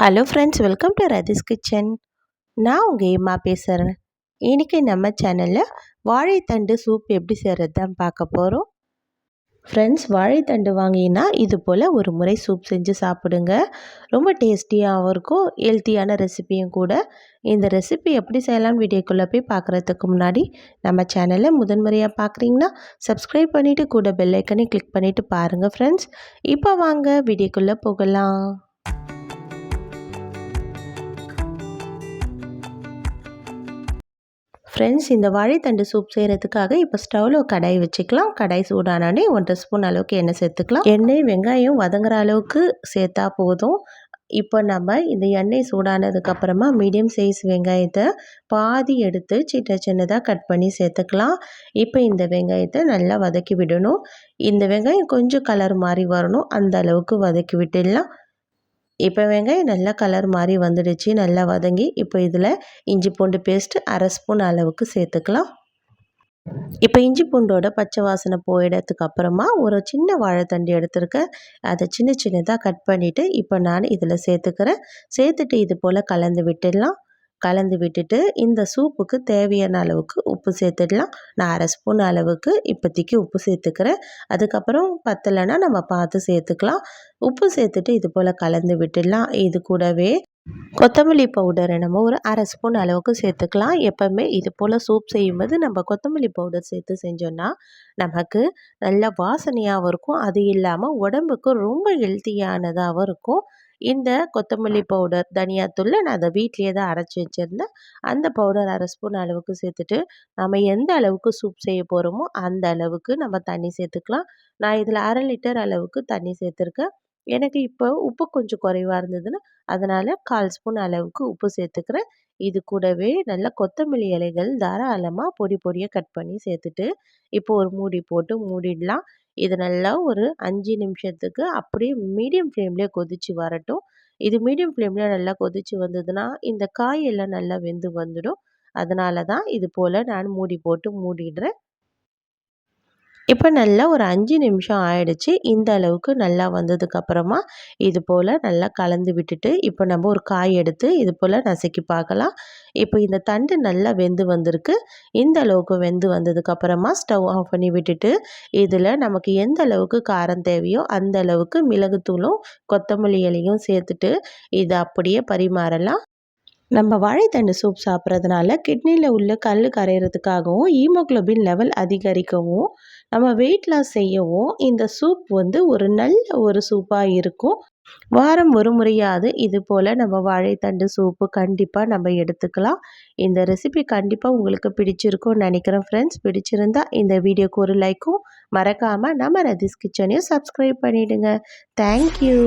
Hello friends welcome to Rathi's kitchen நான் உங்கள் ஏமா பேசுகிறேன் இன்றைக்கி நம்ம சேனலில் வாழைத்தண்டு சூப் எப்படி செய்கிறது தான் பார்க்க போகிறோம் ஃப்ரெண்ட்ஸ் வாழைத்தண்டு வாங்கினா இது போல் ஒரு முறை சூப் செஞ்சு சாப்பிடுங்க. ரொம்ப டேஸ்டியாகவும் இருக்கும் ஹெல்த்தியான ரெசிபியும் கூட. இந்த ரெசிபி எப்படி செய்யலாம்னு வீடியோக்குள்ளே போய் பார்க்குறதுக்கு முன்னாடி நம்ம சேனலை முதன்முறையாக பார்க்குறீங்கன்னா சப்ஸ்கிரைப் பண்ணிவிட்டு கூட பெல்லைக்கனே கிளிக் பண்ணிவிட்டு பாருங்கள் ஃப்ரெண்ட்ஸ் இப்போ வாங்க வீடியோக்குள்ளே போகலாம். ஃப்ரெண்ட்ஸ் இந்த வாழைத்தண்டு சூப் செய்கிறதுக்காக இப்போ ஸ்டவ்வில் கடாய் வச்சுக்கலாம். கடாய் சூடானோடனே ஒன்றரை ஸ்பூன் அளவுக்கு எண்ணெய் சேர்த்துக்கலாம். எண்ணெய் வெங்காயம் வதங்குற அளவுக்கு சேர்த்தா போதும். இப்போ நம்ம இந்த எண்ணெய் சூடானதுக்கப்புறமா மீடியம் சைஸ் வெங்காயத்தை பாதி எடுத்து சின்ன சின்னதாக கட் பண்ணி சேர்த்துக்கலாம். இப்போ இந்த வெங்காயத்தை நல்லா வதக்கி விடணும். இந்த வெங்காயம் கொஞ்சம் கலர் மாதிரி வரணும். அந்த அளவுக்கு வதக்கி விட்டுடலாம். இப்போ வெங்காயம் நல்லா கலர் மாதிரி வந்துடுச்சு நல்லா வதங்கி இப்போ இதில் இஞ்சி பூண்டு பேஸ்ட்டு அரை ஸ்பூன் அளவுக்கு சேர்த்துக்கலாம். இப்போ இஞ்சி பூண்டோட பச்சை வாசனை போயிடத்துக்கு அப்புறமா ஒரு சின்ன வாழைத்தண்டு எடுத்துருக்கேன். அதை சின்ன சின்னதாக கட் பண்ணிவிட்டு இப்போ நான் இதில் சேர்த்துக்கிறேன். சேர்த்துட்டு இது போல் கலந்து விட்டுடலாம். கலந்து விட்டுட்டு இந்த சூப்புக்கு தேவையான அளவுக்கு உப்பு சேர்த்துடலாம். நான் அரை ஸ்பூன் அளவுக்கு இப்போதைக்கு உப்பு சேர்த்துக்கிறேன். அதுக்கப்புறம் பத்தலைன்னா நம்ம பார்த்து சேர்த்துக்கலாம். உப்பு சேர்த்துட்டு இது போல் கலந்து விட்டுடலாம். இது கூடவே கொத்தமல்லி பவுடரை நம்ம ஒரு அரை ஸ்பூன் அளவுக்கு சேர்த்துக்கலாம். எப்போவுமே இது போல் சூப் செய்யும்போது நம்ம கொத்தமல்லி பவுடர் சேர்த்து செஞ்சோன்னா நமக்கு நல்ல வாசனையாகவும் இருக்கும். அது இல்லாமல் உடம்புக்கு ரொம்ப ஹெல்த்தியானதாகவும் இருக்கும். இந்த கொத்தமல்லி பவுடர் தனியாத்தூள் நான் அதை வீட்லேயே தான் அரைச்சி வச்சுருந்தேன். அந்த பவுடர் அரை ஸ்பூன் அளவுக்கு சேர்த்துட்டு நம்ம எந்த அளவுக்கு சூப் செய்ய போகிறோமோ அந்த அளவுக்கு நம்ம தண்ணி சேர்த்துக்கலாம். நான் இதில் அரை லிட்டர் அளவுக்கு தண்ணி சேர்த்துருக்கேன். எனக்கு இப்போ உப்பு கொஞ்சம் குறைவாக இருந்ததுன்னா அதனால் கால் ஸ்பூன் அளவுக்கு உப்பு சேர்த்துக்கிறேன். இது கூடவே நல்ல கொத்தமல்லி இலைகள் தாராளமாக பொடி பொடியாக கட் பண்ணி சேர்த்துட்டு இப்போ ஒரு மூடி போட்டு மூடிடலாம். இது நல்லா ஒரு அஞ்சு நிமிஷத்துக்கு அப்படியே மீடியம் ஃப்ளேம்லேயே கொதித்து வரட்டும். இது மீடியம் ஃப்ளேம்லேயே நல்லா கொதித்து வந்ததுன்னா இந்த காயெல்லாம் நல்லா வெந்து வந்துடும். அதனால தான் இது போல் நான் மூடி போட்டு மூடிடுறேன். இப்போ நல்லா ஒரு அஞ்சு நிமிஷம் ஆயிடுச்சு. இந்த அளவுக்கு நல்லா வந்ததுக்கப்புறமா இது போல் நல்லா கலந்து விட்டுட்டு இப்போ நம்ம ஒரு காய் எடுத்து இது போல் நசுக்கி பார்க்கலாம். இப்போ இந்த தண்டு நல்லா வெந்து வந்திருக்கு. இந்த அளவுக்கு வெந்து வந்ததுக்கப்புறமா ஸ்டவ் ஆஃப் பண்ணி விட்டுட்டு இதில் நமக்கு எந்த அளவுக்கு காரம் தேவையோ அந்த அளவுக்கு மிளகுத்தூளும் கொத்தமல்லி இலையும் சேர்த்துட்டு இதை அப்படியே பரிமாறலாம். நம்ம வாழைத்தண்டு சூப் சாப்பிட்றதுனால கிட்னியில் உள்ள கல் கரையிறதுக்காகவும் ஈமோக்ளோபின் லெவல் அதிகரிக்கவும் நம்ம வெயிட் லாஸ் செய்யவும் இந்த சூப் வந்து ஒரு நல்ல ஒரு சூப்பாக இருக்கும். வாரம் ஒரு முறையாவது இது போல் நம்ம வாழைத்தண்டு சூப்பு கண்டிப்பாக நம்ம எடுத்துக்கலாம். இந்த ரெசிபி கண்டிப்பாக உங்களுக்கு பிடிச்சிருக்கும்னு நினைக்கிறேன் ஃப்ரெண்ட்ஸ் பிடிச்சிருந்தா இந்த வீடியோக்கு ஒரு லைக்கும் மறக்காமல் நம்ம ரதிஸ் கிச்சனையும் சப்ஸ்கிரைப் பண்ணிவிடுங்க தேங்க்யூ